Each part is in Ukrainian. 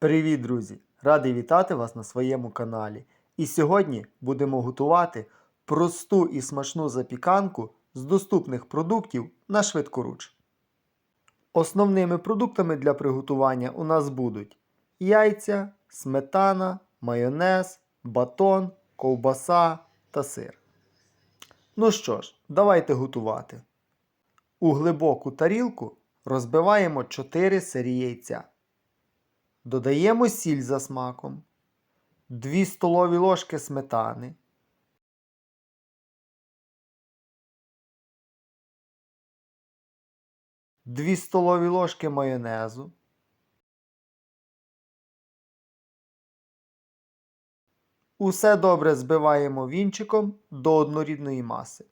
Привіт, друзі! Радий вітати вас на своєму каналі. І сьогодні будемо готувати просту і смачну запіканку з доступних продуктів на швидкоруч. Основними продуктами для приготування у нас будуть яйця, сметана, майонез, батон, ковбаса та сир. Ну що ж, давайте готувати. У глибоку тарілку розбиваємо 4 сирі яйця. Додаємо сіль за смаком, 2 столові ложки сметани, Дві столові ложки майонезу, Усе добре збиваємо вінчиком до однорідної маси.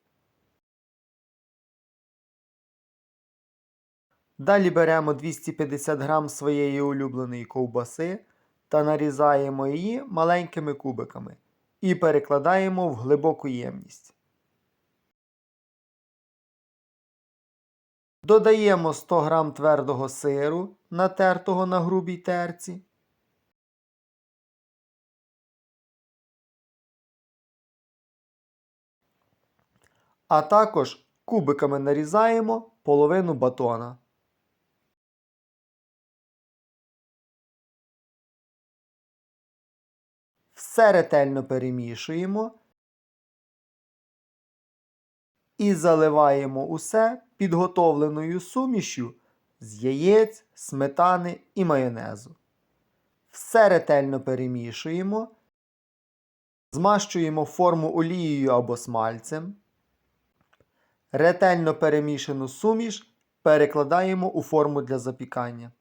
Далі беремо 250 г своєї улюбленої ковбаси та нарізаємо її маленькими кубиками і перекладаємо в глибоку ємність. Додаємо 100 г твердого сиру, натертого на грубій терці. А також кубиками нарізаємо половину батона. Все ретельно перемішуємо і заливаємо усе підготовленою сумішю з яєць, сметани і майонезу. Все ретельно перемішуємо, змащуємо форму олією або смальцем. Ретельно перемішану суміш перекладаємо у форму для запікання.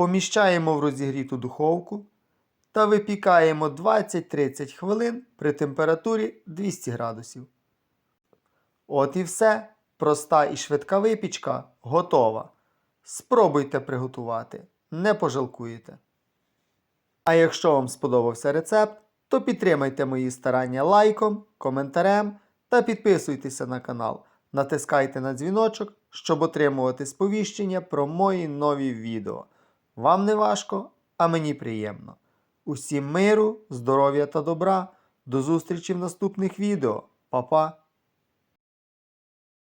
Поміщаємо в розігріту духовку та випікаємо 20-30 хвилин при температурі 200 градусів. От і все. Проста і швидка випічка готова. Спробуйте приготувати, не пожалкуєте. А якщо вам сподобався рецепт, то підтримайте мої старання лайком, коментарем та підписуйтеся на канал. Натискайте на дзвіночок, щоб отримувати сповіщення про мої нові відео. Вам не важко, а мені приємно. Усім миру, здоров'я та добра. До зустрічі в наступних відео. Па-па!